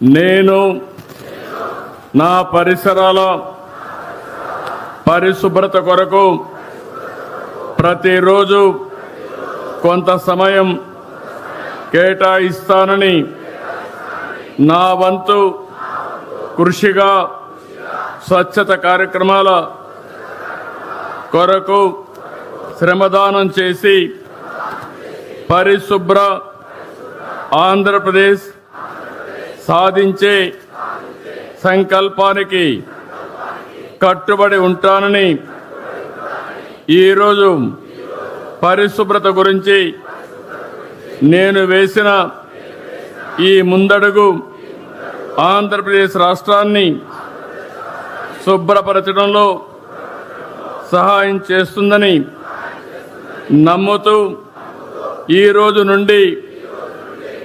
నేను నా పరిసరాల పరిశుభ్రత కొరకు ప్రతిరోజు కొంత సమయం కేటాయిస్తానని నా వంతు కృషిగా స్వచ్ఛత కార్యక్రమాల కొరకు శ్రమదానం చేసి పరిశుభ్ర ఆంధ్రప్రదేశ్ సాధించే సంకల్పానికి కట్టుబడి ఉంటానని ఈరోజు పరిశుభ్రత గురించి నేను వేసిన ఈ ముందడుగు ఆంధ్రప్రదేశ్ రాష్ట్రాన్ని శుభ్రపరచడంలో సహాయం చేస్తుందని నమ్ముతూ ఈ రోజు నుండి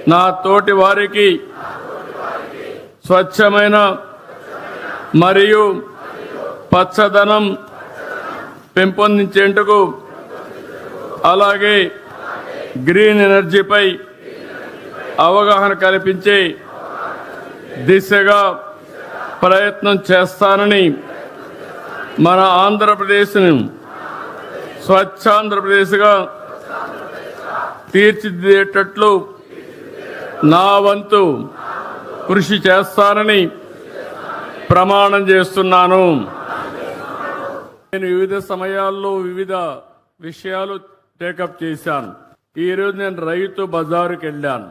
నా తోటి వారికి స్వచ్ఛమైన మరియు పచ్చదనం పెంపొందించేందుకు అలాగే గ్రీన్ ఎనర్జీపై అవగాహన కల్పించే దిశగా ప్రయత్నం చేస్తానని మన ఆంధ్రప్రదేశ్ను స్వచ్ఛాంధ్రప్రదేశ్గా తీర్చిదిద్దేటట్లు నా వంతు కృషి చేస్తానని ప్రమాణం చేస్తున్నాను. నేను వివిధ సమయాల్లో వివిధ విషయాలు టేకప్ చేశాను. ఈ రోజు నేను రైతు బజారుకి వెళ్ళాను.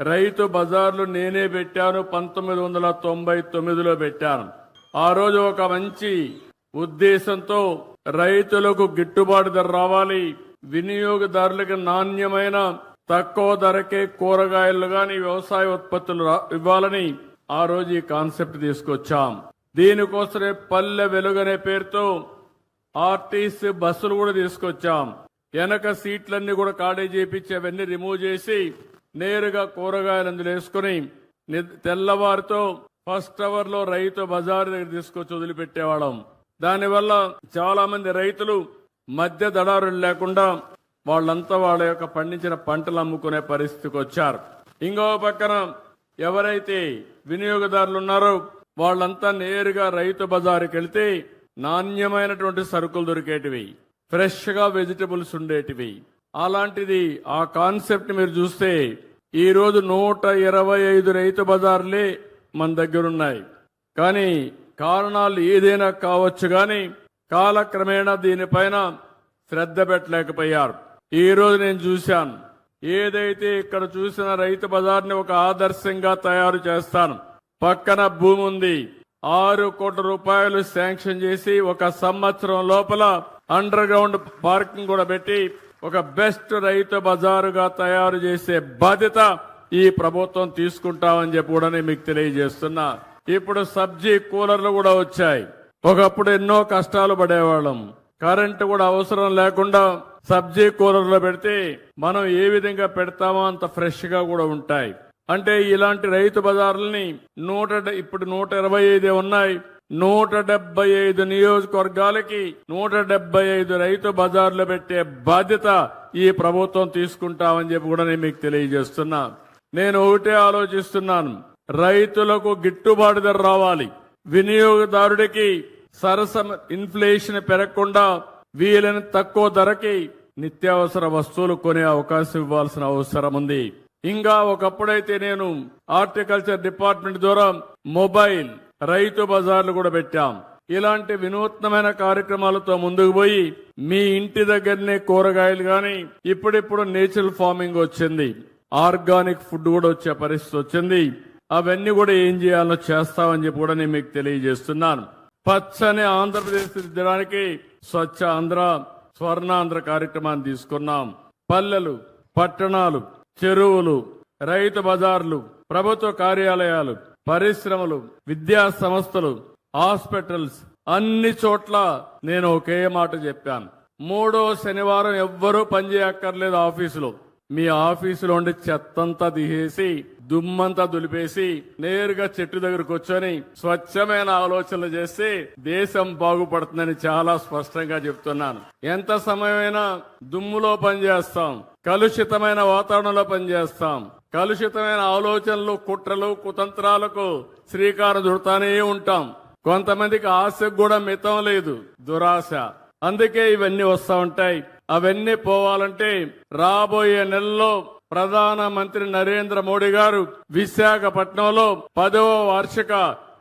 రైతు బజార్లు నేనే పెట్టాను పంతొమ్మిది వందల తొంభై తొమ్మిదిలో పెట్టాను. ఆ రోజు ఒక మంచి ఉద్దేశంతో రైతులకు గిట్టుబాటు ధర రావాలి వినియోగదారులకు నాణ్యమైన తక్కువ ధరకే కూరగాయలు గాని వ్యవసాయ ఉత్పత్తులు రా- ఇవ్వాలని ఆ రోజు ఈ కాన్సెప్ట్ తీసుకొచ్చాం. దీనికోసమే పల్లె వెలుగనే పేరుతో ఆర్టీసీ బస్సులు కూడా తీసుకొచ్చాం. వెనక సీట్లన్నీ కూడా ఖాళీ చేపించి అవన్నీ రిమూవ్ చేసి నేరుగా కూరగాయలు అందులో వేసుకుని తెల్లవారితో ఫస్ట్ అవర్లో రైతు బజార్ దగ్గర తీసుకొచ్చి వదిలిపెట్టేవాళ్ళం. దానివల్ల చాలా మంది రైతులు మధ్య దడారులు లేకుండా వాళ్ళంతా వాళ్ళ యొక్క పండించిన పంటలు అమ్ముకునే పరిస్థితికి వచ్చారు. ఇంకో పక్కన ఎవరైతే వినియోగదారులు ఉన్నారో వాళ్ళంతా నేరుగా రైతు బజారుకి వెళితే నాణ్యమైనటువంటి సరుకులు దొరికేటివి ఫ్రెష్గా వెజిటబుల్స్ ఉండేటివి. అలాంటిది ఆ కాన్సెప్ట్ మీరు చూస్తే ఈరోజు నూట ఇరవై ఐదు రైతు బజార్లే మన దగ్గర ఉన్నాయి కానీ కారణాలు ఏదైనా కావచ్చు కానీ కాలక్రమేణా దీనిపైన శ్రద్ధ పెట్టలేకపోయారు. ఈరోజు నేను చూశాను. ఏదైతే ఇక్కడ చూసిన రైతు బజార్ని ఒక ఆదర్శంగా తయారు చేస్తాను. పక్కన భూమి ఉంది. ఆరు కోట్ల రూపాయలు శాంక్షన్ చేసి ఒక సంవత్సరం లోపల అండర్ గ్రౌండ్ పార్కింగ్ కూడా పెట్టి ఒక బెస్ట్ రైతు బజారుగా తయారు చేసే బాధ్యత ఈ ప్రభుత్వం తీసుకుంటామని చెప్పి కూడా నేను మీకు తెలియజేస్తున్నా. ఇప్పుడు సబ్జీ కూలర్లు కూడా వచ్చాయి. ఒకప్పుడు ఎన్నో కష్టాలు పడేవాళ్ళం. కరెంటు కూడా అవసరం లేకుండా సబ్జీ కూలర్లో పెడితే మనం ఏ విధంగా పెడతామో అంత ఫ్రెష్గా కూడా ఉంటాయి. అంటే ఇలాంటి రైతు బజార్లని నూట ఇప్పుడు నూట ఇరవై ఐదు ఉన్నాయి. నూట డెబ్బై ఐదు నియోజకవర్గాలకి నూట డెబ్బై ఐదు రైతు బజార్లు పెట్టే బాధ్యత ఈ ప్రభుత్వం తీసుకుంటామని చెప్పి కూడా నేను మీకు తెలియజేస్తున్నా. నేను ఒకటే ఆలోచిస్తున్నాను. రైతులకు గిట్టుబాటు ధర రావాలి. వినియోగదారుడికి సరసమ ఇన్ఫ్లేషన్ పెరగకుండా వీలైన తక్కువ ధరకి నిత్యావసర వస్తువులు కొనే అవకాశం ఇవ్వాల్సిన అవసరం ఉంది. ఇంకా ఒకప్పుడైతే నేను హార్టికల్చర్ డిపార్ట్మెంట్ ద్వారా మొబైల్ రైతు బజార్లు కూడా పెట్టాం. ఇలాంటి వినూత్నమైన కార్యక్రమాలతో ముందుకు పోయి మీ ఇంటి దగ్గరనే కూరగాయలు గాని ఇప్పుడిప్పుడు నేచురల్ ఫార్మింగ్ వచ్చింది. ఆర్గానిక్ ఫుడ్ కూడా వచ్చే పరిస్థితి వచ్చింది. అవన్నీ కూడా ఏం చేయాలో చేస్తామని చెప్పి కూడా నేను మీకు తెలియజేస్తున్నాను. పచ్చని ఆంధ్రప్రదేశ్ దిద్దడానికి స్వచ్ఛ ఆంధ్ర స్వర్ణాంధ్ర కార్యక్రమాన్ని తీసుకున్నాం. పల్లెలు పట్టణాలు చెరువులు రైతు బజార్లు ప్రభుత్వ కార్యాలయాలు పరిశ్రమలు విద్యా సంస్థలు హాస్పిటల్స్ అన్ని చోట్ల నేను ఒకే మాట చెప్పాను. మూడో శనివారం ఎవ్వరూ పనిచేయక్కర్లేదు ఆఫీసులో. మీ ఆఫీసులో ఉండి చెత్తంతా తీసేసి దుమ్మంతా దులిపేసి నేరుగా చెట్టు దగ్గర కూర్చొని స్వచ్ఛమైన ఆలోచనలు చేస్తే దేశం బాగుపడుతుందని చాలా స్పష్టంగా చెప్తున్నాను. ఎంత సమయమైనా దుమ్ములో పనిచేస్తాం కలుషితమైన వాతావరణంలో పనిచేస్తాం. కలుషితమైన ఆలోచనలు కుట్రలు కుతంత్రాలకు శ్రీకారం చుడతానే ఉంటాం. కొంతమందికి ఆశకు కూడా మితం లేదు దురాశ. అందుకే ఇవన్నీ వస్తూ ఉంటాయి. అవన్నీ పోవాలంటే రాబోయే నెలలో ప్రధానమంత్రి నరేంద్ర మోడీ గారు విశాఖపట్నంలో పదవ వార్షిక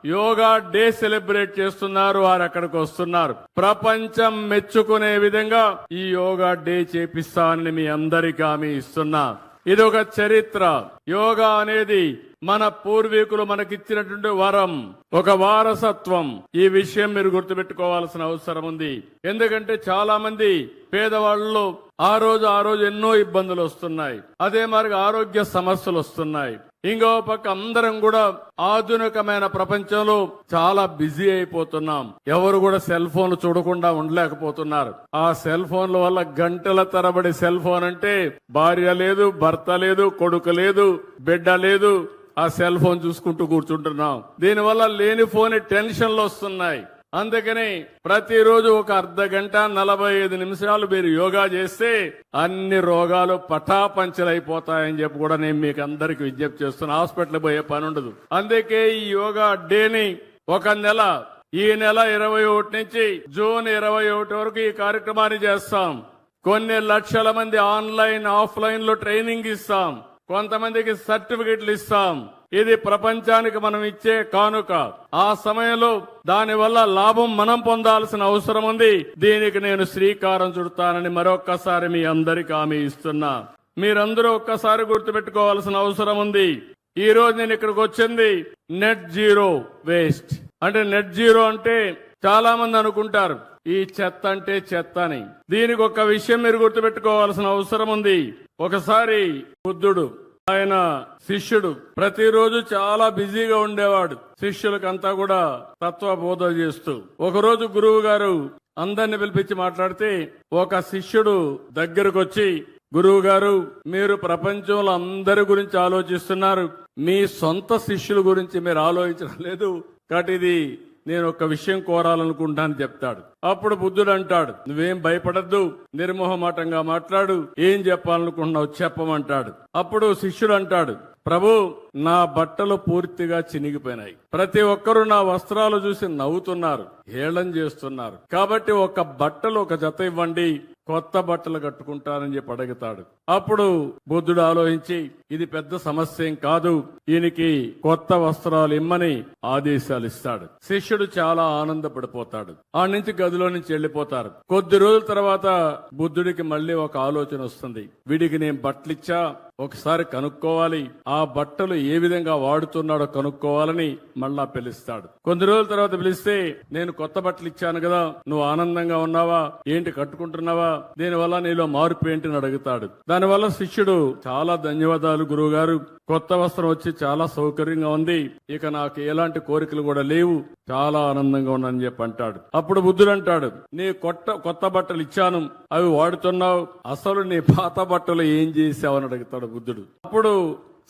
యోగా డే సెలబ్రేట్ చేస్తున్నారు వారు అక్కడికి వస్తున్నారు. ప్రపంచం మెచ్చుకునే విధంగా ఈ యోగా డే చేపిస్తానని మీ అందరికీ హామీ ఇస్తున్నా. ఇది ఒక చరిత్ర. యోగా అనేది మన పూర్వీకులు మనకిచ్చినటువంటి వరం ఒక వారసత్వం. ఈ విషయం మీరు గుర్తుపెట్టుకోవాల్సిన అవసరం ఉంది. ఎందుకంటే చాలా మంది పేదవాళ్ళు ఆ రోజు ఆ రోజు ఎన్నో ఇబ్బందులు వస్తున్నాయి. అదే మరి ఆరోగ్య సమస్యలు వస్తున్నాయి. ఇంకో పక్క అందరం కూడా ఆధునికమైన ప్రపంచంలో చాలా బిజీ అయిపోతున్నాం. ఎవరు కూడా సెల్ ఫోన్ చూడకుండా ఉండలేకపోతున్నారు. ఆ సెల్ ఫోన్ల వల్ల గంటల తరబడి సెల్ ఫోన్ అంటే భార్య లేదు భర్త లేదు కొడుకు లేదు బిడ్డ లేదు. ఆ సెల్ ఫోన్ చూసుకుంటూ కూర్చుంటున్నాం. దీనివల్ల లేని ఫోన్ టెన్షన్లు వస్తున్నాయి. అందుకని ప్రతిరోజు ఒక అర్ధ గంట నలభై ఐదు నిమిషాలు మీరు యోగా చేస్తే అన్ని రోగాలు పటాపంచలైపోతాయని చెప్పి కూడా నేను మీకు అందరికి విజ్ఞప్తి చేస్తున్నా. హాస్పిటల్ పోయే పని ఉండదు. అందుకే ఈ యోగా డేని ఒక నెల ఈ నెల ఇరవై ఒకటి నుంచి జూన్ ఇరవై ఒకటి వరకు ఈ కార్యక్రమాన్ని చేస్తాం. కొన్ని లక్షల మంది ఆన్లైన్ ఆఫ్లైన్లో ట్రైనింగ్ ఇస్తాం. కొంతమందికి సర్టిఫికెట్లు ఇస్తాం. ఇది ప్రపంచానికి మనం ఇచ్చే కానుక. ఆ సమయంలో దాని వల్ల లాభం మనం పొందాల్సిన అవసరం ఉంది. దీనికి నేను శ్రీకారం చుడతానని మరొక్కసారి మీ అందరికి హామీ ఇస్తున్నా. మీరందరూ ఒక్కసారి గుర్తుపెట్టుకోవాల్సిన అవసరం ఉంది. ఈ రోజు నేను ఇక్కడికి వచ్చింది నెట్ జీరో వేస్ట్. అంటే నెట్ జీరో అంటే చాలా మంది అనుకుంటారు ఈ చెత్త అంటే చెత్త అని. దీనికి ఒక విషయం మీరు గుర్తుపెట్టుకోవాల్సిన అవసరం ఉంది. ఒకసారి బుద్ధుడు ఆయన శిష్యుడు. ప్రతిరోజు చాలా బిజీగా ఉండేవాడు. శిష్యులకంతా కూడా తత్వ బోధ చేస్తూ. ఒకరోజు గురువు గారు అందరిని పిలిపించి మాట్లాడితే ఒక శిష్యుడు దగ్గరకు వచ్చి గురువు గారు మీరు ప్రపంచంలో అందరి గురించి ఆలోచిస్తున్నారు. మీ సొంత శిష్యుల గురించి మీరు ఆలోచించడం లేదు. కాబట్టి ఇది నేను ఒక విషయం కోరాలనుకుంటాను చెప్తాడు. అప్పుడు బుద్ధుడు అంటాడు నువ్వేం భయపడద్దు నిర్మోహమాటంగా మాట్లాడు ఏం చెప్పాలనుకుంటున్నావు చెప్పమంటాడు. అప్పుడు శిష్యుడు అంటాడు ప్రభు నా బట్టలు పూర్తిగా చినిగిపోయినాయి. ప్రతి ఒక్కరూ నా వస్త్రాలు చూసి నవ్వుతున్నారు హేళన చేస్తున్నారు. కాబట్టి ఒక బట్టలు ఒక జత ఇవ్వండి కొత్త బట్టలు కట్టుకుంటానని చెప్పి అడుగుతాడు. అప్పుడు బుద్ధుడు ఆలోచించి ఇది పెద్ద సమస్య ఏం కాదు. ఈయనకి కొత్త వస్త్రాలు ఇమ్మని ఆదేశాలు ఇస్తాడు. శిష్యుడు చాలా ఆనందపడిపోతాడు. ఆ నుంచి గదిలో నుంచి వెళ్ళిపోతారు. కొద్ది రోజుల తర్వాత బుద్ధుడికి మళ్ళీ ఒక ఆలోచన వస్తుంది. వీడికి నేను బట్టలిచ్చా? ఒకసారి కనుక్కోవాలి. ఆ బట్టలు ఏ విధంగా వాడుతున్నాడో కనుక్కోవాలని మళ్ళా పిలుస్తాడు. కొన్ని రోజుల తర్వాత పిలిస్తే నేను కొత్త బట్టలు ఇచ్చాను కదా నువ్వు ఆనందంగా ఉన్నావా? ఏంటి కట్టుకుంటున్నావా? దీనివల్ల నీలో మార్పు ఏంటిని అడుగుతాడు. దానివల్ల శిష్యుడు చాలా ధన్యవాదాలు గురువు గారు కొత్త వస్త్రం వచ్చి చాలా సౌకర్యంగా ఉంది. ఇక నాకు ఎలాంటి కోరికలు కూడా లేవు. చాలా ఆనందంగా ఉన్నానని చెప్పి అంటాడు. అప్పుడు బుద్ధుడు అంటాడు నీ కొత్త కొత్త బట్టలు ఇచ్చాను. అవి వాడుతున్నావు. అసలు నీ పాత బట్టలు ఏం చేసావు? అని అడుగుతాడు బుద్ధుడు. అప్పుడు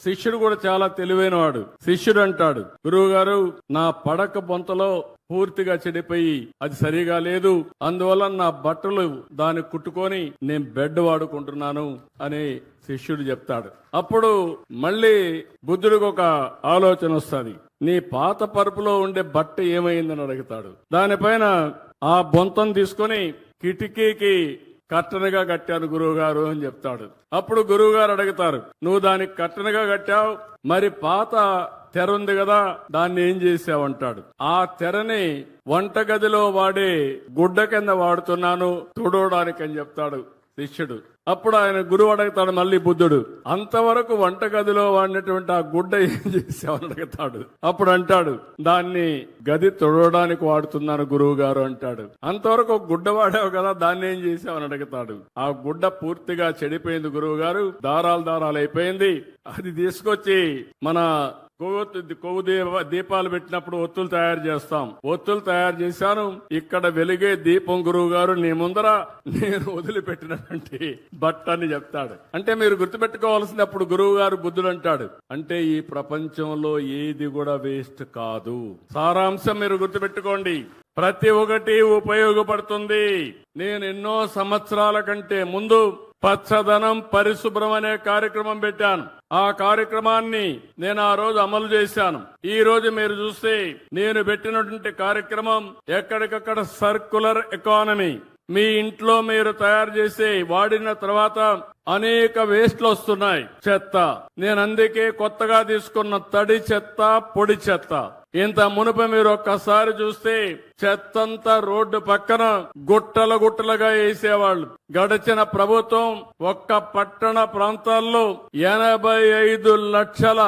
శిష్యుడు కూడా చాలా తెలివైన వాడు శిష్యుడు అంటాడు గురువు గారు నా పడక బొంతలో పూర్తిగా చెడిపోయి అది సరిగా లేదు. అందువల్ల నా బట్టలు దాన్ని కుట్టుకొని నేను బెడ్ వాడుకుంటున్నాను అని శిష్యుడు చెప్తాడు. అప్పుడు మళ్ళీ బుద్ధుడికి ఒక ఆలోచన వస్తుంది. నీ పాత పరుపులో ఉండే బట్ట ఏమైందని అడుగుతాడు. దానిపైన ఆ బొంతం తీసుకొని కిటికీకి కట్టనగా కట్టాను గురువు గారు అని చెప్తాడు. అప్పుడు గురువు గారు అడుగుతారు నువ్వు దానికి కట్టనగా కట్టావు మరి పాత తెర ఉంది కదా దాన్ని ఏం చేసావంటాడు ఆ తెరని వంటగదిలో వాడే గుడ్డ కింద వాడుతున్నాను తుడవడానికి అని చెప్తాడు శిష్యుడు. అప్పుడు ఆయన గురువు అడుగుతాడు మళ్ళీ బుద్ధుడు అంతవరకు వంటగదిలో వాడినటువంటి ఆ గుడ్డ ఏం చేసావని అడుగుతాడు. అప్పుడు అంటాడు దాన్ని గది తొడవడానికి వాడుతున్నాను గురువు గారు అంటాడు. అంతవరకు ఒక గుడ్డ వాడావు కదా దాన్ని ఏం చేసావని అడుగుతాడు. ఆ గుడ్డ పూర్తిగా చెడిపోయింది గురువు గారు దారాలు దారాలు అయిపోయింది. అది తీసుకొచ్చి మన కొవ్వు దీపాలు పెట్టినప్పుడు ఒత్తులు తయారు చేస్తాం. ఒత్తులు తయారు చేశాను. ఇక్కడ వెలిగే దీపం గురువు గారు నీ ముందర నేను వదిలిపెట్టినటువంటి బట్ట అని చెప్తాడు. అంటే మీరు గుర్తుపెట్టుకోవాల్సింది అప్పుడు గురువు గారు బుద్ధుడు అంటాడు. అంటే ఈ ప్రపంచంలో ఏది కూడా వేస్ట్ కాదు. సారాంశం మీరు గుర్తుపెట్టుకోండి. ప్రతి ఒక్కటి ఉపయోగపడుతుంది. నేను ఎన్నో సంవత్సరాల కంటే ముందు పచ్చదనం పరిశుభ్రం అనే కార్యక్రమం పెట్టాను. ఆ కార్యక్రమాన్ని నేను ఆ రోజు అమలు చేశాను. ఈ రోజు మీరు చూస్తే నేను పెట్టినటువంటి కార్యక్రమం ఎక్కడికక్కడ సర్కులర్ ఎకానమీ. మీ ఇంట్లో మీరు తయారు చేసి వాడిన తర్వాత అనేక వేస్ట్లు వస్తున్నాయి. చెత్త. నేను అందుకే కొత్తగా తీసుకున్న తడి చెత్త పొడి చెత్త. ఇంత మునుపు మీరు ఒక్కసారి చూస్తే చెత్తంతా రోడ్డు పక్కన గుట్టల గుట్టలుగా వేసేవాళ్ళు. గడిచిన ప్రభుత్వం ఒక్క పట్టణ ప్రాంతాల్లో ఎనభై ఐదు లక్షల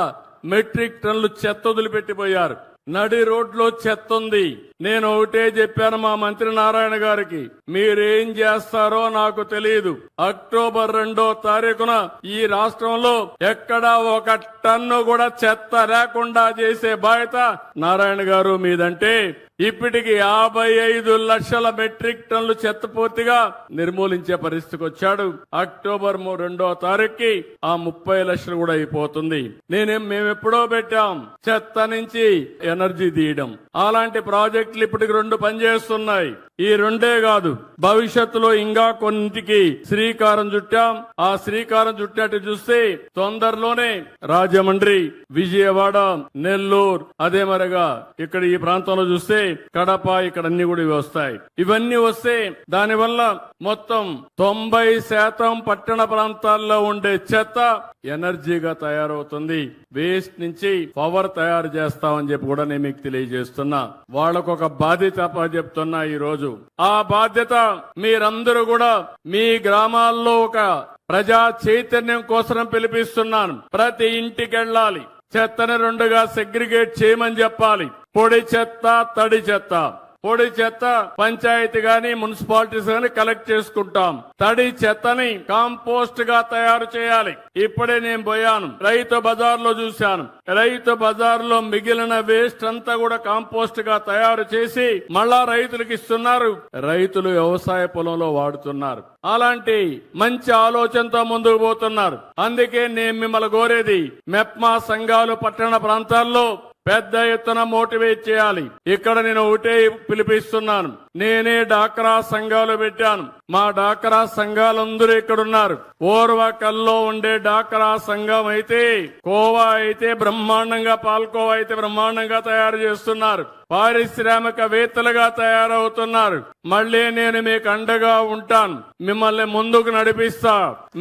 మెట్రిక్ టన్నులు చెత్త వదిలిపెట్టిపోయారు. నడి రోడ్లో చెత్త ఉంది. నేను ఒకటే చెప్పాను మా మంత్రి నారాయణ గారికి మీరేం చేస్తారో నాకు తెలియదు అక్టోబర్ రెండో తారీఖున ఈ రాష్ట్రంలో ఎక్కడా ఒక టన్ను కూడా చెత్త లేకుండా చేసే బాధ్యత నారాయణ గారు మీదంటే. ఇప్పటికి యాభై ఐదు లక్షల మెట్రిక్ టన్నులు చెత్త పూర్తిగా నిర్మూలించే పరిస్థితికి వచ్చాడు. అక్టోబర్ మూ- రెండో తారీఖుకి ఆ ముప్పై లక్షలు కూడా అయిపోతుంది. నేనేం మేమెప్పుడో పెట్టాం. చెత్త నుంచి ఎనర్జీ తీయడం. అలాంటి ప్రాజెక్టులు ఇప్పటికి రెండు పనిచేస్తున్నాయి. ఈ రెండే కాదు. భవిష్యత్తులో ఇంకా కొన్నింటికి శ్రీకారం చుట్టాం. ఆ శ్రీకారం చుట్టినట్టు చూస్తే తొందరలోనే రాజమండ్రి విజయవాడ నెల్లూరు అదే మరిగా ఇక్కడ ఈ ప్రాంతంలో చూస్తే కడప ఇక్కడ అన్ని కూడా ఇవి వస్తాయి. ఇవన్నీ వస్తే దానివల్ల మొత్తం తొంభై శాతం పట్టణ ప్రాంతాల్లో ఉండే చెత్త ఎనర్జీగా తయారవుతుంది. వేస్ట్ నుంచి పవర్ తయారు చేస్తామని చెప్పి కూడా నేను మీకు తెలియజేస్తున్నా. వాళ్ళకు ఒక బాధ్యత చెప్తున్నా ఈ రోజు. ఆ బాధ్యత మీరందరూ కూడా మీ గ్రామాల్లో ఒక ప్రజా చైతన్యం కోసం పిలిపిస్తున్నాను. ప్రతి ఇంటికి వెళ్ళాలి. చెత్తను రెండుగా సెగ్రిగేట్ చేయమని చెప్పాలి. పొడి చెత్త తడి చెత్త. పొడి చెత్త పంచాయతీ గాని మున్సిపాలిటీస్ గాని కలెక్ట్ చేసుకుంటాం. తడి చెత్తని కాంపోస్ట్గా తయారు చేయాలి. ఇప్పుడే నేను పోయాను. రైతు బజార్లో చూశాను. రైతు బజార్లో మిగిలిన వేస్ట్ అంతా కూడా కాంపోస్ట్గా తయారు చేసి మళ్ళా రైతులకు ఇస్తున్నారు. రైతులు వ్యవసాయ పొలంలో వాడుతున్నారు. అలాంటి మంచి ఆలోచనతో ముందుకు పోతున్నారు. అందుకే నేను మిమ్మల్ని కోరేది మెప్మా సంఘాలు పట్టణ ప్రాంతాల్లో పెద్ద ఎత్తున మోటివేట్ చేయాలి. ఇక్కడ నేను ఒకటే పిలిపిస్తున్నాను. నేనే డాక్రా సంఘాలు పెట్టాను. మా డాక్రా సంఘాలందరూ ఇక్కడ ఉన్నారు ఓర్వకల్లో ఉండే డాక్రా సంఘం అయితే కోవా అయితే బ్రహ్మాండంగా పాల్కోవా అయితే బ్రహ్మాండంగా తయారు చేస్తున్నారు. పారిశ్రామికవేత్తలుగా తయారవుతున్నారు. మళ్ళీ నేను మీకు అండగా ఉంటాను. మిమ్మల్ని ముందుకు నడిపిస్తా.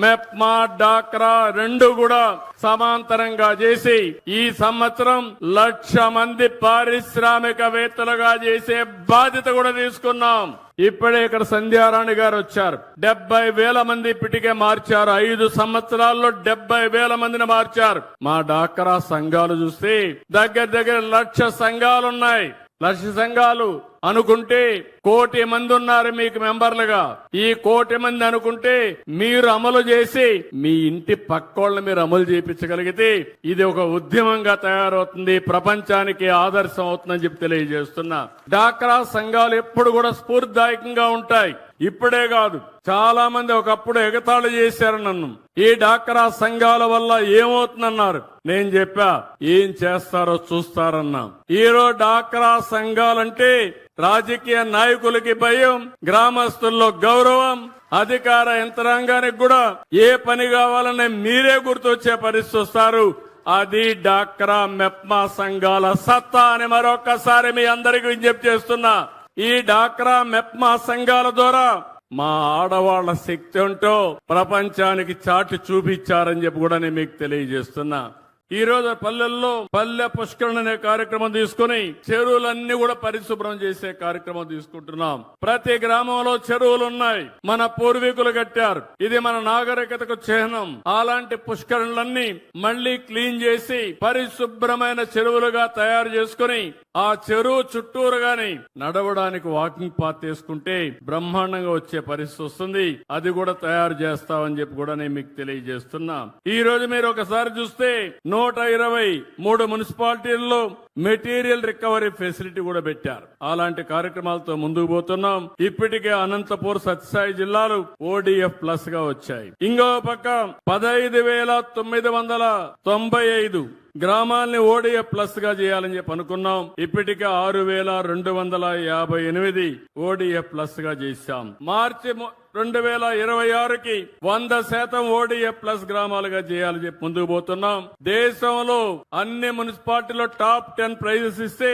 మెప్మా డాక్రా రెండు కూడా సమాంతరంగా చేసి ఈ సంవత్సరం లక్ష మంది పారిశ్రామికవేత్తలుగా చేసే బాధ్యత కూడా తీసుకున్నాం ఇప్పుడే ఇక్కడ సంధ్యారాణి గారు వచ్చారు. డెబ్బై వేల మంది ఇప్పటికే మార్చారు. ఐదు సంవత్సరాల్లో డెబ్బై వేల మందిని మార్చారు. మా డాక్రా సంఘాలు చూస్తే దగ్గర దగ్గర లక్ష సంఘాలున్నాయి. లక్ష సంఘాలు అనుకుంటే కోటి మంది ఉన్నారు మీకు మెంబర్లుగా. ఈ కోటి మంది అనుకుంటే మీరు అమలు చేసి మీ ఇంటి పక్కోళ్ళని మీరు అమలు చేయించగలిగితే ఇది ఒక ఉద్యమంగా తయారవుతుంది. ప్రపంచానికి ఆదర్శం అవుతుందని చెప్పి తెలియజేస్తున్నా. డాక్రా సంఘాలు ఎప్పుడు కూడా స్ఫూర్తిదాయకంగా ఉంటాయి. ఇప్పుడే కాదు. చాలా మంది ఒకప్పుడు ఎగతాళి చేశారు నన్ను. ఈ డాక్రా సంఘాల వల్ల ఏమవుతుందన్నారు? నేను చెప్పా ఏం చేస్తారో చూస్తారన్నా. ఈరోజు డాక్రా సంఘాలంటే రాజకీయ నాయకులకి భయం గ్రామస్తుల్లో గౌరవం అధికార యంత్రాంగానికి కూడా ఏ పని కావాలనే మీరే గుర్తొచ్చే పరిస్థితి వస్తారు. అది డాక్రా మెప్మా సంఘాల సత్తా అని మరొకసారి మీ అందరికీ విజ్ఞప్తి చేస్తున్నా. ఈ డాక్రా మెప్మా సంఘాల ద్వారా మా ఆడవాళ్ళ శక్తి ఉంటో ప్రపంచానికి చాటి చూపించారని చెప్పి కూడా నేను మీకు తెలియజేస్తున్నా. ఈ రోజు పల్లెల్లో పల్లె పుష్కరణ అనే కార్యక్రమం తీసుకుని చెరువులన్నీ కూడా పరిశుభ్రం చేసే కార్యక్రమం తీసుకుంటున్నాం. ప్రతి గ్రామంలో చెరువులు ఉన్నాయి మన పూర్వీకులు కట్టారు. ఇది మన నాగరికతకు చిహ్నం. అలాంటి పుష్కరణలన్నీ మళ్ళీ క్లీన్ చేసి పరిశుభ్రమైన చెరువులుగా తయారు చేసుకుని ఆ చెరువు చుట్టూరు గాని నడవడానికి వాకింగ్ పాత్ తీసుకుంటే బ్రహ్మాండంగా వచ్చే పరిస్థితి వస్తుంది. అది కూడా తయారు చేస్తామని చెప్పి కూడా నేను మీకు తెలియజేస్తున్నా. ఈ రోజు మీరు ఒకసారి చూస్తే నూట ఇరవై మూడు మున్సిపాలిటీల్లో మెటీరియల్ రికవరీ ఫెసిలిటీ కూడా పెట్టారు. అలాంటి కార్యక్రమాలతో ముందుకు పోతున్నాం. ఇప్పటికే అనంతపూర్ సత్యసాయి జిల్లాలు ఓడిఎఫ్ ప్లస్గా వచ్చాయి. ఇంకో పక్క పదహైదు వేల తొమ్మిది వందల తొంభై ఐదు గ్రామాల్ని ఓడిఎఫ్ ప్లస్గా చేయాలని చెప్పి అనుకున్నాం. ఇప్పటికే ఆరు వేల రెండు వందల యాభై ఎనిమిది ఓడిఎఫ్ ప్లస్గా చేశాం. మార్చి రెండు వేల ఇరవై ఆరుకి వంద శాతం ఓడిఏ ప్లస్ గ్రామాలుగా చేయాలని చెప్పి ముందుకు పోతున్నాం. దేశంలో అన్ని మున్సిపాలిటీలో టాప్ టెన్ ప్రైజెస్ ఇస్తే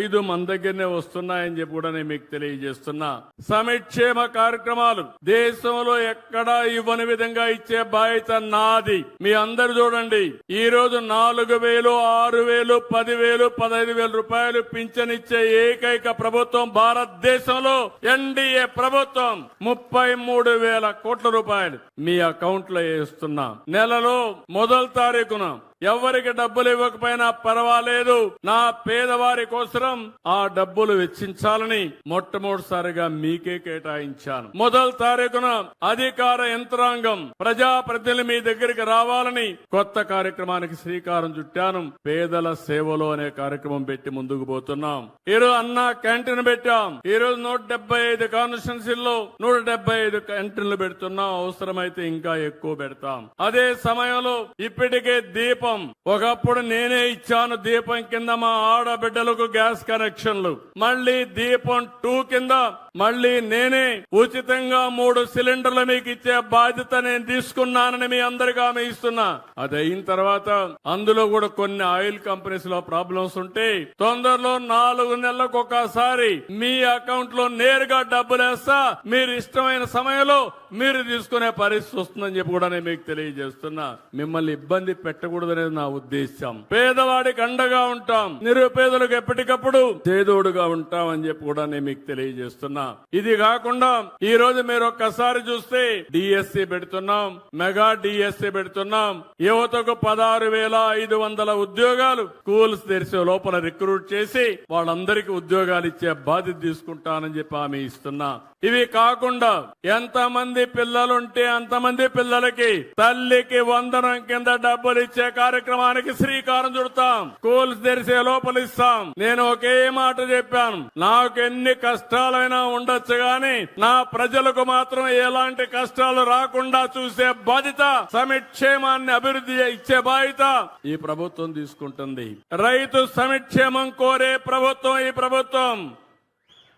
ఐదు మన దగ్గరనే వస్తున్నాయని చెప్పి కూడా నేను మీకు తెలియజేస్తున్నా. సమిక్షేమ కార్యక్రమాలు దేశంలో ఎక్కడా ఇవ్వని విధంగా ఇచ్చే బాధ్యత నాది. మీ అందరు చూడండి. ఈ రోజు నాలుగు వేలు ఆరు వేలు పది వేలు పదహైదు వేల రూపాయలు పింఛనిచ్చే ఏకైక ప్రభుత్వం భారతదేశంలో ఎన్డీఏ ప్రభుత్వం. ముప్పై మూడు వేల కోట్ల రూపాయలు మీ అకౌంట్లో వేస్తున్నా. నెలలో మొదటి తారీఖున ఎవరికి డబ్బులు ఇవ్వకపోయినా పర్వాలేదు. నా పేదవారి కోసం ఆ డబ్బులు వెచ్చించాలని మొట్టమొదటిసారిగా మీకే కేటాయించాను. మొదటి తారీఖున అధికార యంత్రాంగం ప్రజాప్రతినిధులు మీ దగ్గరికి రావాలని కొత్త కార్యక్రమానికి శ్రీకారం చుట్టాను. పేదల సేవలో అనే కార్యక్రమం పెట్టి ముందుకు పోతున్నాం. ఈరోజు అన్న క్యాంటీన్ పెట్టాం. ఈ రోజు నూట డెబ్బై ఐదు కాన్స్టిట్యున్సీల్లో నూట డెబ్బై ఐదు క్యాంటీన్లు పెడుతున్నాం. అవసరమైతే ఇంకా ఎక్కువ పెడతాం. అదే సమయంలో ఇప్పటికే దీపం దీపం. ఒకప్పుడు నేనే ఇచ్చాను దీపం కింద మా ఆడబిడ్డలకు గ్యాస్ కనెక్షన్లు. మళ్ళీ దీపం టూ కింద మళ్ళీ నేనే ఉచితంగా మూడు సిలిండర్లు మీకు ఇచ్చే బాధ్యత నేను తీసుకున్నానని మీ అందరికి హామీ ఇస్తున్నా. అది అయిన తర్వాత అందులో కూడా కొన్ని ఆయిల్ కంపెనీస్లో ప్రాబ్లమ్స్ ఉంటే తొందరలో నాలుగు నెలలకు ఒకసారి మీ అకౌంట్లో నేరుగా డబ్బులు వేస్తా. మీరు ఇష్టమైన సమయంలో మీరు తీసుకునే పరిస్థితి వస్తుందని చెప్పి కూడా నేను మీకు తెలియజేస్తున్నా. మిమ్మల్ని ఇబ్బంది పెట్టకూడదనేది నా ఉద్దేశం పేదవాడికి అండగా ఉంటాం. నిరుపేదలకు ఎప్పటికప్పుడు చేదోడుగా ఉంటాం అని చెప్పి కూడా నేను మీకు తెలియజేస్తున్నా. ఇది కాకుండా ఈ రోజు మీరు ఒక్కసారి చూస్తే డిఎస్సి పెడుతున్నాం మెగా డిఎస్సి పెడుతున్నాం. యువతకు పదహారు వేల ఐదు వందల ఉద్యోగాలు స్కూల్స్ తెరిచే లోపల రిక్రూట్ చేసి వాళ్ళందరికీ ఉద్యోగాలు ఇచ్చే బాధ్యత తీసుకుంటానని చెప్పి హామీ ఇస్తున్నా. ఇవి కాకుండా ఎంతమంది పిల్లలుంటే అంతమంది పిల్లలకి తల్లికి వందనం కింద డబ్బులు ఇచ్చే కార్యక్రమానికి శ్రీకారం చుడతాం. స్కూల్స్ తెరిసే లోపల ఇస్తాం. నేను ఒకే మాట చెప్పాను. నాకు ఎన్ని కష్టాలైనా ఉండొచ్చు గాని నా ప్రజలకు మాత్రం ఎలాంటి కష్టాలు రాకుండా చూసే బాధ్యత సమిక్షేమాన్ని అభివృద్ధి ఇచ్చే బాధ్యత ఈ ప్రభుత్వం తీసుకుంటుంది. రైతు సమిక్షేమం కోరే ప్రభుత్వం ఈ ప్రభుత్వం.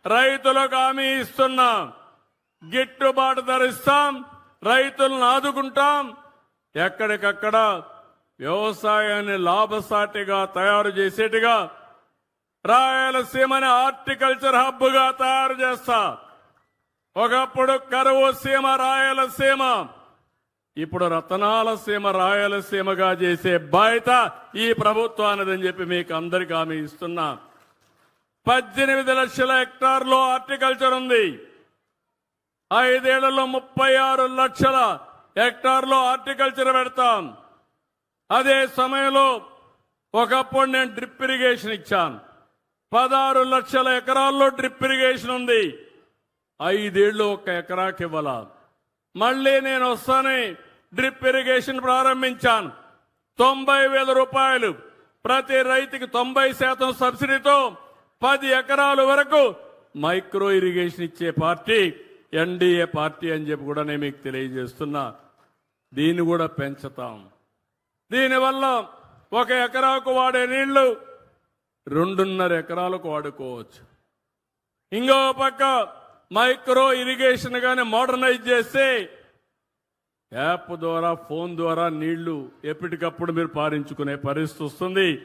రైతులకు హామీ ఇస్తున్నాం. గిట్టుబాటు ధరిస్తాం రైతులను ఆదుకుంటాం. ఎక్కడికక్కడ వ్యవసాయాన్ని లాభసాటిగా తయారు చేసేట్టుగా రాయలసీమని హార్టికల్చర్ హబ్గా తయారు చేస్తా. ఒకప్పుడు కరువు సీమ రాయలసీమ. ఇప్పుడు రతనాల సీమ రాయలసీమగా చేసే బాధ్యత ఈ ప్రభుత్వానిదని చెప్పి మీకు అందరికీ హామీ ఇస్తున్నా. పద్దెనిమిది లక్షల హెక్టార్లో హార్టికల్చర్ ఉంది. ఐదేళ్ళలో ముప్పై ఆరు లక్షల హెక్టార్లో హార్టికల్చర్ పెడతాం. అదే సమయంలో ఒకప్పుడు నేను డ్రిప్ ఇరిగేషన్ ఇచ్చాను. పదహారు లక్షల ఎకరాల్లో డ్రిప్ ఇరిగేషన్ ఉంది. ఐదేళ్ళు ఒక ఎకరాకి ఇవ్వాల? మళ్ళీ నేను వస్తానే డ్రిప్ ఇరిగేషన్ ప్రారంభించాను. తొంభై వేల రూపాయలు. ప్రతి రైతుకి తొంభై శాతం సబ్సిడీతో పది ఎకరాల వరకు మైక్రో ఇరిగేషన్ ఇచ్చే పార్టీ ఎన్డీఏ పార్టీ అని చెప్పి కూడా నేను మీకు తెలియజేస్తున్నా. దీన్ని కూడా పెంచుతాం. దీనివల్ల ఒక ఎకరాకు వాడే నీళ్ళు రెండున్నర ఎకరాలకు వాడుకోవచ్చు. ఇంకో పక్క మైక్రో ఇరిగేషన్ కానీ మోడర్నైజ్ చేస్తే యాప్ ద్వారా ఫోన్ ద్వారా నీళ్ళు ఎప్పటికప్పుడు మీరు పారించుకునే పరిస్థితి వస్తుంది.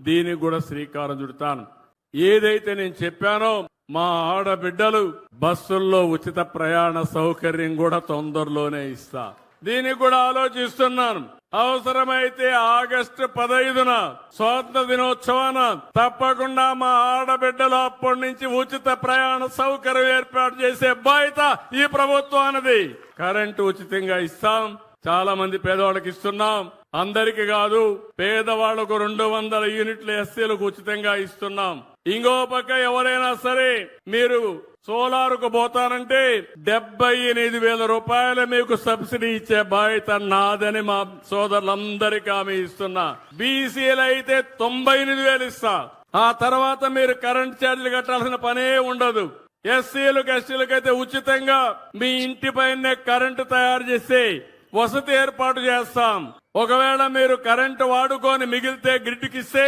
దీనికి కూడా శ్రీకారం చుడతాను. ఏదైతే నేను చెప్పానో మా ఆడబిడ్డలు బస్సుల్లో ఉచిత ప్రయాణ సౌకర్యం కూడా తొందరలోనే ఇస్తా. దీనికి కూడా ఆలోచిస్తున్నాను. అవసరమైతే ఆగస్టు పదైదున స్వాతంత్ర దినోత్సవాన తప్పకుండా మా ఆడబిడ్డలు అప్పటి నుంచి ఉచిత ప్రయాణ సౌకర్యం ఏర్పాటు చేసే బాధ్యత ఈ ప్రభుత్వానిది. కరెంటు ఉచితంగా ఇస్తాం. చాలా మంది పేదవాళ్ళకి ఇస్తున్నాం. అందరికి కాదు పేదవాళ్ళకు రెండు వందల యూనిట్ల ఎస్సీలకు ఉచితంగా ఇస్తున్నాం. ఇంకో పక్క ఎవరైనా సరే మీరు సోలార్కు పోతానంటే డెబ్బై ఎనిమిది వేల రూపాయలు మీకు సబ్సిడీ ఇచ్చే బాధ్యత నాదని మా సోదరులందరికీ ఆమె ఇస్తున్నా. బీసీలు అయితే తొంభై ఎనిమిది వేలు ఇస్తా. ఆ తర్వాత మీరు కరెంట్ ఛార్జీలు కట్టాల్సిన పనే ఉండదు. ఎస్సీలకు ఎస్టీలకు అయితే ఉచితంగా మీ ఇంటి పైనే కరెంటు తయారు చేసి వసతి ఏర్పాటు చేస్తాం. ఒకవేళ మీరు కరెంటు వాడుకొని మిగిలితే గ్రిడ్కి ఇస్తే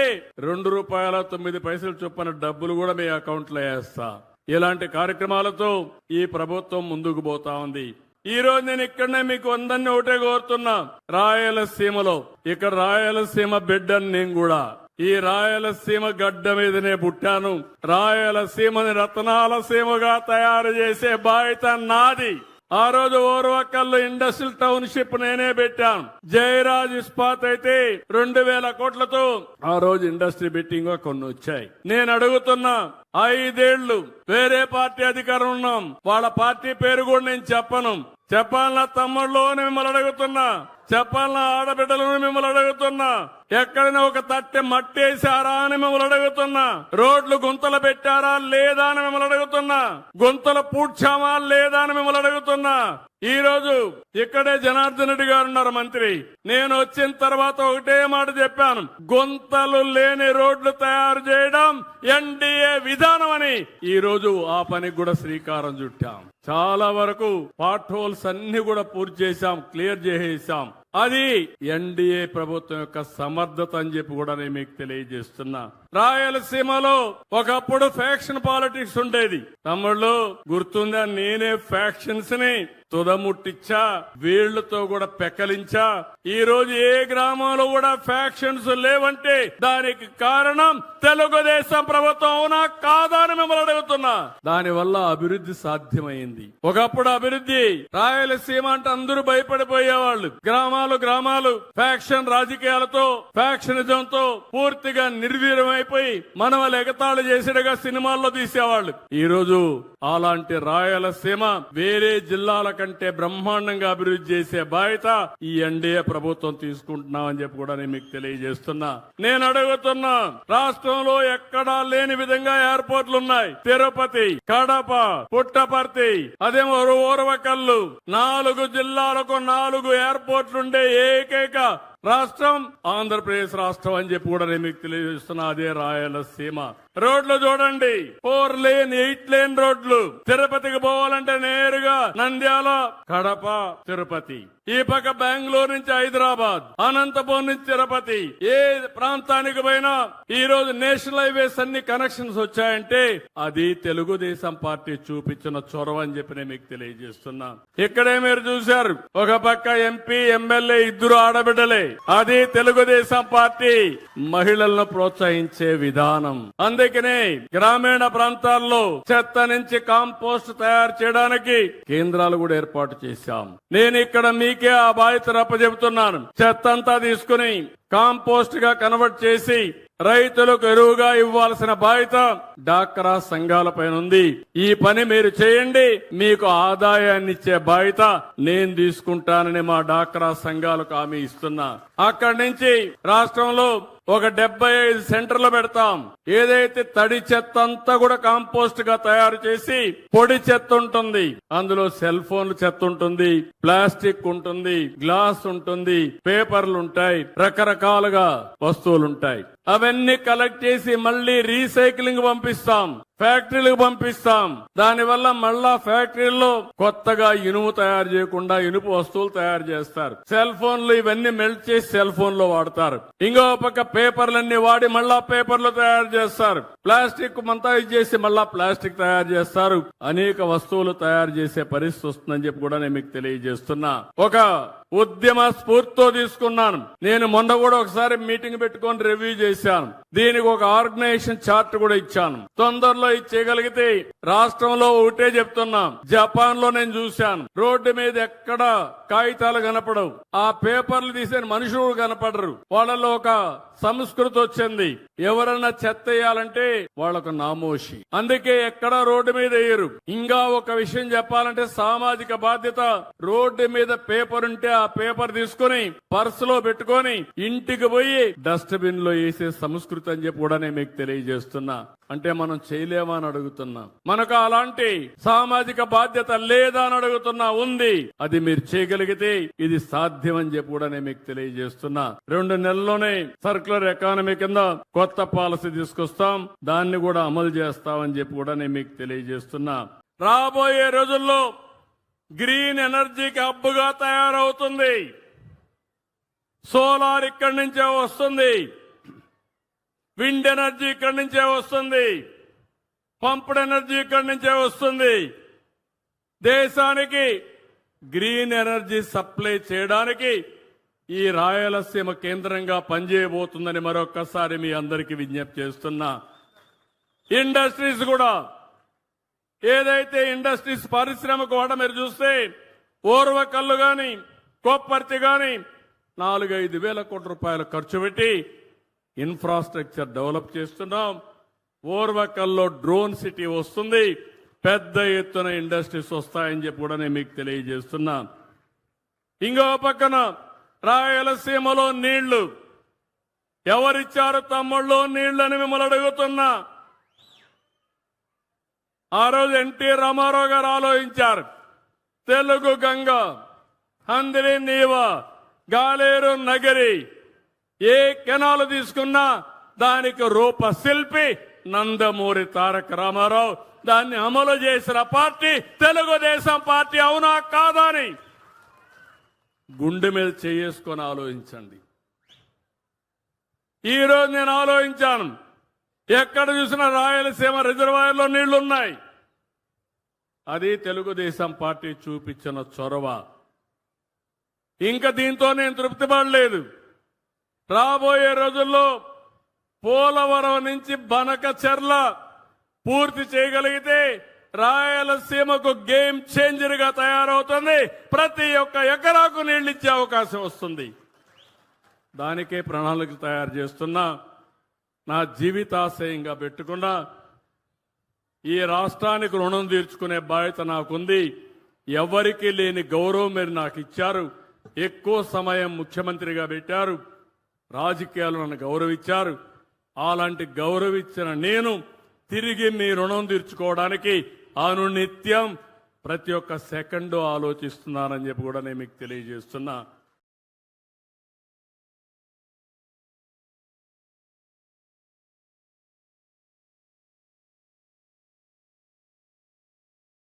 రెండు రూపాయల తొమ్మిది పైసలు చొప్పున డబ్బులు కూడా మీ అకౌంట్లో వేస్తా. ఇలాంటి కార్యక్రమాలతో ఈ ప్రభుత్వం ముందుకు పోతా ఉంది. ఈ రోజు నేను ఇక్కడనే మీకు అందరినీ ఒకటే కోరుతున్నా. రాయలసీమలో ఇక్కడ రాయలసీమ బిడ్డని నేను కూడా. ఈ రాయలసీమ గడ్డ మీదనే పుట్టాను. రాయలసీమని రత్నాల సీమగా తయారు చేసే బాధ్యత నాది. ఆ రోజు ఓర్వకల్లు ఇండస్ట్రియల్ టౌన్షిప్ నేనే పెట్టాను. జయరాజ్ ఇస్పాత్ అయితే రెండు వేల కోట్లతో ఆ రోజు ఇండస్ట్రీ బిట్టింగ్ కొన్ని వచ్చాయి. నేను అడుగుతున్నా ఐదేళ్ళు వేరే పార్టీ అధికారం ఉన్నాం. వాళ్ళ పార్టీ పేరు కూడా నేను చెప్పను. చెప్పాలన్న తమ్ముళ్ళు మిమ్మల్ని అడుగుతున్నా. చెప్పాలన్న ఆడబిడ్డలను మిమ్మల్ని అడుగుతున్నా. ఎక్కడైనా ఒక తట్టె మట్టేశారా అని మిమ్మల్ని అడుగుతున్నా. రోడ్లు గుంతలు పెట్టారా లేదా అని మిమ్మల్ని అడుగుతున్నా. గుంతలు పూడ్చామా లేదా అని మిమ్మల్ని అడుగుతున్నా. ఈ రోజు ఇక్కడే జనార్దన్ రెడ్డి గారు ఉన్నారు మంత్రి. నేను వచ్చిన తర్వాత ఒకటే మాట చెప్పాను. గుంతలు లేని రోడ్లు తయారు చేయడం ఎన్డీఏ విధానం అని. ఈ రోజు ఆ పనికి కూడా శ్రీకారం చుట్టాం. చాలా వరకు పార్ట్ హోల్స్ అన్ని కూడా పూర్తి చేశాం క్లియర్ చేసేసాం. అది ఎన్డీఏ ప్రభుత్వం యొక్క సమర్థత అని చెప్పి కూడా నేను మీకు తెలియజేస్తున్నా. రాయలసీమలో ఒకప్పుడు ఫ్యాక్షన్ పాలిటిక్స్ ఉండేది. తమ్ముళ్ళు గుర్తుందా? నేనే ఫ్యాక్షన్స్ని తుదముట్టించా వీళ్ళతో కూడా పెకలించా. ఈ రోజు ఏ గ్రామంలో కూడా ఫ్యాక్షన్స్ లేవంటే దానికి కారణం తెలుగుదేశం ప్రభుత్వం అవునా కాదా అని మిమ్మల్ని అడుగుతున్నా. దాని వల్ల అభివృద్ధి సాధ్యమైంది. ఒకప్పుడు అభివృద్ధి రాయలసీమ అంటే అందరూ భయపడిపోయేవాళ్ళు. గ్రామాలు గ్రామాలు ఫ్యాక్షన్ రాజకీయాలతో ఫ్యాక్షనిజంతో పూర్తిగా నిర్వీర్యమైపోయి మనవలు ఎగతాళి చేసేటగా సినిమాల్లో తీసేవాళ్ళు. ఈ రోజు అలాంటి రాయలసీమ వేరే జిల్లాల కంటే బ్రహ్మాండంగా అభివృద్ధి చేసే బాధ్యత ఈ ఎన్డీఏ ప్రభుత్వం తీసుకుంటున్నామని చెప్పి కూడా నేను మీకు తెలియజేస్తున్నా. నేను అడుగుతున్నా రాష్ట్రంలో ఎక్కడా లేని విధంగా ఎయిర్పోర్ట్లు ఉన్నాయి. తిరుపతి కడప పుట్టపర్తి అదేమో ఓరవకల్లు నాలుగు జిల్లాలకు నాలుగు ఎయిర్పోర్ట్లుండే ఏకైక రాష్ట్రం ఆంధ్రప్రదేశ్ రాష్ట్రం అని చెప్పి కూడా నేను మీకు తెలియజేస్తున్నా అదే రాయలసీమ. రోడ్లు చూడండి ఫోర్ లేన్ ఎయిట్ లేన్ రోడ్లు. తిరుపతికి పోవాలంటే నేరుగా నంద్యాల కడప తిరుపతి. ఈ పక్క బెంగళూరు నుంచి హైదరాబాద్ అనంతపురం నుంచి తిరుపతి ఏ ప్రాంతానికి పోయినా ఈ రోజు నేషనల్ హైవేస్ అన్ని కనెక్షన్స్ వచ్చాయంటే అది తెలుగుదేశం పార్టీ చూపించిన చొరవ అని చెప్పి నేను మీకు తెలియజేస్తున్నా. ఇక్కడే మీరు చూశారు ఒక పక్క ఎంపీ ఎమ్మెల్యే ఇద్దరు ఆడబిడ్డలే. అది తెలుగుదేశం పార్టీ మహిళలను ప్రోత్సహించే విధానం. అందుకనే గ్రామీణ ప్రాంతాల్లో చెత్త నుంచి కాంపోస్ట్ తయారు చేయడానికి కేంద్రాలు కూడా ఏర్పాటు చేశాం. నేను ఇక్కడ మీకే ఆ బాధ్యత అప్పచెబుతున్నాను చెత్తంతా తీసుకుని కాంపోస్ట్గా కన్వర్ట్ చేసి రైతులకు ఎరువుగా ఇవ్వాల్సిన బాధ్యత డాక్రా సంఘాలపైన ఉంది ఈ పని మీరు చేయండి మీకు ఆదాయాన్ని ఇచ్చే బాధ్యత నేను తీసుకుంటానని మా డాక్రా సంఘాలకు హామీ ఇస్తున్నా. అక్కడి నుంచి రాష్ట్రంలో ఒక డెబ్బై ఐదు సెంటర్లు పెడతాం. ఏదైతే తడి చెత్త అంతా కూడా కాంపోస్ట్గా తయారు చేసి పొడి చెత్త ఉంటుంది. అందులో సెల్ ఫోన్లు చెత్త ఉంటుంది ప్లాస్టిక్ ఉంటుంది గ్లాస్ ఉంటుంది పేపర్లు ఉంటాయి రకరకాలుగా వస్తువులు ఉంటాయి. అవన్నీ కలెక్ట్ చేసి మళ్ళీ రీసైక్లింగ్ పంపిస్తాం. ఫ్యాక్టరీలకు పంపిస్తాం. దానివల్ల మళ్ళా ఫ్యాక్టరీల్లో కొత్తగా ఇనుము తయారు చేయకుండా ఇనుపు వస్తువులు తయారు చేస్తారు. సెల్ ఫోన్లు ఇవన్నీ మెల్ట్ చేసి సెల్ ఫోన్లో వాడతారు. ఇంకో పక్క పేపర్లన్నీ వాడి మళ్ళా పేపర్లు తయారు చేస్తారు. ప్లాస్టిక్ మంతా చేసి మళ్ళా ప్లాస్టిక్ తయారు చేస్తారు. అనేక వస్తువులు తయారు చేసే పరిస్థితి వస్తుందని చెప్పి కూడా నేను మీకు తెలియజేస్తున్నా. ఒక ఉద్యమ స్ఫూర్తితో తీసుకున్నాను. నేను మొన్న కూడా ఒకసారి మీటింగ్ పెట్టుకొని రివ్యూ చేశాను. దీనికి ఒక ఆర్గనైజేషన్ చార్ట్ కూడా ఇచ్చాను. తొందరలో ఇచ్చేయగలిగితే రాష్ట్రంలో ఒకటే చెప్తున్నాం. జపాన్లో నేను చూశాను. రోడ్డు మీద ఎక్కడ కాగితాలు కనపడవు. ఆ పేపర్లు తీసే మనుషులు కనపడరు. వాళ్ళలో ఒక సంస్కృతి వచ్చింది. ఎవరన్నా చెత్త వేయాలంటే వాళ్ళకు నామోషి. అందుకే ఎక్కడ రోడ్డు మీద వేయరు. ఇంకా ఒక విషయం చెప్పాలంటే సామాజిక బాధ్యత రోడ్డు మీద పేపర్ ఉంటే ఆ పేపర్ తీసుకొని పర్సులో పెట్టుకొని ఇంటికి పోయి డస్ట్బిన్లో వేసే సంస్కృతి అని చెప్పి కూడా నేను మీకు తెలియజేస్తున్నా. అంటే మనం చేయలేమా అని అడుగుతున్నా. మనకు అలాంటి సామాజిక బాధ్యత లేదా అని అడుగుతున్నా ఉంది. అది మీరు చేయగలిగితే ఇది సాధ్యం అని చెప్పి కూడా నేను మీకు తెలియజేస్తున్నా. రెండు నెలల్లోనే సర్క్యులర్ ఎకానమీ కింద కొత్త పాలసీ తీసుకొస్తాం. దాన్ని కూడా అమలు చేస్తామని చెప్పి కూడా నేను మీకు తెలియజేస్తున్నా. రాబోయే రోజుల్లో గ్రీన్ ఎనర్జీకి హబ్బుగా తయారవుతుంది. సోలార్ ఇక్కడి నుంచే వస్తుంది. విండ్ ఎనర్జీ ఇక్కడి నుంచే వస్తుంది. పంప్డ్ ఎనర్జీ ఇక్కడి నుంచే వస్తుంది. దేశానికి గ్రీన్ ఎనర్జీ సప్లై చేయడానికి ఈ రాయలసీమ కేంద్రంగా పనిచేయబోతుందని మరొకసారి మీ అందరికీ విజ్ఞప్తి చేస్తున్నా. ఇండస్ట్రీస్ కూడా ఏదైతే ఇండస్ట్రీస్ పారిశ్రామిక వాడ మీరు చూస్తే ఓర్వకల్లు కానీ కొప్పర్తి కానీ నాలుగైదు వేల కోట్ల రూపాయలు ఖర్చు పెట్టి ఇన్ఫ్రాస్ట్రక్చర్ డెవలప్ చేస్తున్నాం. ఓర్వకల్లో డ్రోన్ సిటీ వస్తుంది. పెద్ద ఎత్తున ఇండస్ట్రీస్ వస్తాయని చెప్పి కూడా నేను మీకు తెలియజేస్తున్నా. ఇంకో పక్కన రాయలసీమలో నీళ్ళు. ఎవరిచ్చారు తమ్ముళ్ళు నీళ్ళని మిమ్మల్ని అడుగుతున్నా. ఆ రోజు ఎన్టీ రామారావు గారు ఆలోచించారు. తెలుగు గంగ హందిరి నీవ గాలేరు నగరి ఏ కెనాలు తీసుకున్నా దానికి రూప శిల్పి నందమూరి తారక రామారావు. దాన్ని అమలు చేసిన పార్టీ తెలుగుదేశం పార్టీ అవునా కాదా అని గుండె మీద చేసుకొని ఆలోచించండి. ఈ రోజు నేను ఆలోచించాను. ఎక్కడ చూసినా రాయలసీమ రిజర్వాయర్లో నీళ్ళున్నాయి. అది తెలుగుదేశం పార్టీ చూపించిన చొరవ. ఇంకా దీంతో నేను తృప్తి పడలేదు. రాబోయే రోజుల్లో పోలవరం నుంచి బనక చెర్ల పూర్తి చేయగలిగితే రాయలసీమకు గేమ్ చేంజర్గా తయారవుతుంది. ప్రతి ఒక్క ఎకరాకు నీళ్ళిచ్చే ఇచ్చే అవకాశం వస్తుంది. దానికే ప్రణాళిక తయారు చేస్తున్నా. నా జీవితాశయంగా పెట్టుకున్నా ఈ రాష్ట్రానికి రుణం తీర్చుకునే బాధ్యత నాకుంది. ఎవరికీ లేని గౌరవం మీరు నాకు ఇచ్చారు. ఎక్కువ సమయం ముఖ్యమంత్రిగా పెట్టారు. రాజకీయాలు నన్ను గౌరవించారు. అలాంటి గౌరవించిన నేను తిరిగి మీ రుణం తీర్చుకోవడానికి అనునిత్యం ప్రతి ఒక్క సెకండ్ ఆలోచిస్తున్నానని చెప్పి కూడా నేను మీకు తెలియజేస్తున్నా.